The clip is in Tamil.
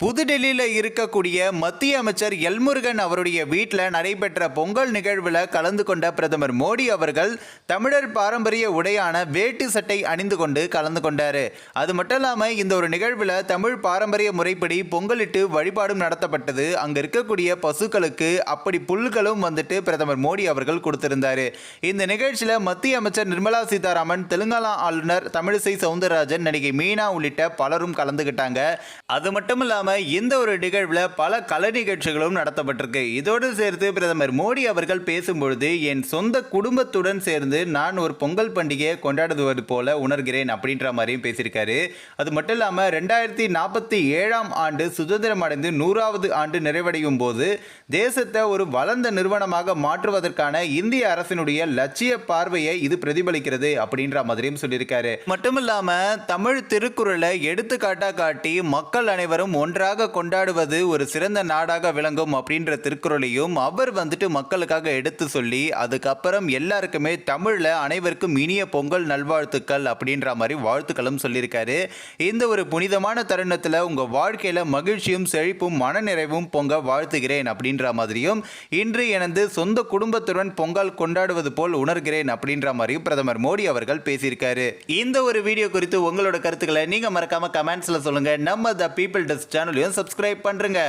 புதுடெல்லியில் இருக்கக்கூடிய மத்திய அமைச்சர் எல்முருகன் அவருடைய வீட்டில் நடைபெற்ற பொங்கல் நிகழ்வில் கலந்து கொண்ட பிரதமர் மோடி அவர்கள் தமிழர் பாரம்பரிய உடையான வேட்டு சட்டை அணிந்து கொண்டு கலந்து கொண்டார். அது மட்டும் இல்லாமல் இந்த ஒரு நிகழ்வில் தமிழ் பாரம்பரிய முறைப்படி பொங்கலிட்டு வழிபாடும் நடத்தப்பட்டது. அங்கே இருக்கக்கூடிய பசுக்களுக்கு அப்படி புல்களும் வந்துட்டு பிரதமர் மோடி அவர்கள் கொடுத்திருந்தார். இந்த நிகழ்ச்சியில் மத்திய அமைச்சர் நிர்மலா சீதாராமன் தெலுங்கானா ஆளுநர் தமிழிசை சவுந்தரராஜன் நடிகை மீனா உள்ளிட்ட பலரும் கலந்துக்கிட்டாங்க அது மட்டும் இல்லாமல் இந்த ஒரு நிகழ்வில் பல கலை நிகழ்ச்சிகளும் நடத்தப்பட்டிருக்கு. இதோடு சேர்த்து பிரதமர் மோடி அவர்கள் பேசும்பொழுது என் சொந்த குடும்பத்துடன் சேர்ந்து நான் ஒரு பொங்கல் பண்டிகையை கொண்டாடுவது போல உணர்கிறேன் அப்படின்ற மாதிரியும் பேசியிருக்காரு. அது மட்டும் இல்லாமல் ரெண்டாயிரத்தி நாற்பத்தி ஏழாம் ஆண்டு சுதந்திரம் அடைந்து நூறாவது ஆண்டு நிறைவடையும் போது தேசத்தை ஒரு வளர்ந்த நிறுவனமாக மாற்றுவதற்கான இந்திய அரசினுடைய லட்சிய பார்வையை இது பிரதிபலிக்கிறது அப்படின்ற மாதிரியும் சொல்லியிருக்காரு. மட்டும் தமிழ் திருக்குறளை எடுத்துக்காட்டா காட்டி மக்கள் அனைவரும் ஒன்றாக கொண்டாடுவது ஒரு சிறந்த நாடாக விளங்கும் அப்படின்ற திருக்குறளையும் அவர் வந்துட்டு மக்களுக்காக எடுத்து சொல்லி அதுக்கப்புறம் எல்லாருக்குமே தமிழில் அனைவருக்கும் இனிய பொங்கல் நல்வாழ்த்துக்கள் அப்படின்ற மாதிரி வாழ்த்துக்களும் சொல்லியிருக்காரு. இந்த ஒரு புனிதமான தருணத்தில் உங்கள் வாழ்க்கையில் மகிழ்ச்சியும் செழிப்பும் மனநிறைவும் பொங்க வாழ்த்துகிறேன் அப்படின்ற மாதிரியும் இன்று எனது சொந்த குடும்பத்துடன் பொங்கல் கொண்டாடுவது போல் உணர்கிறேன் அப்படின்ற மாதிரியும் பிரதமர் மோடி அவர்கள் பேசியிருக்காரு. இந்த ஒரு வீடியோ குறித்து உங்களோட கருத்துக்களை நீங்கள் மறக்காமல் கமெண்ட்ஸில் சொல்லுங்கள் நம்ம த பீப்பிள் டெஸ்ட் சேனலையும் சப்ஸ்கிரைப் பண்றேங்க.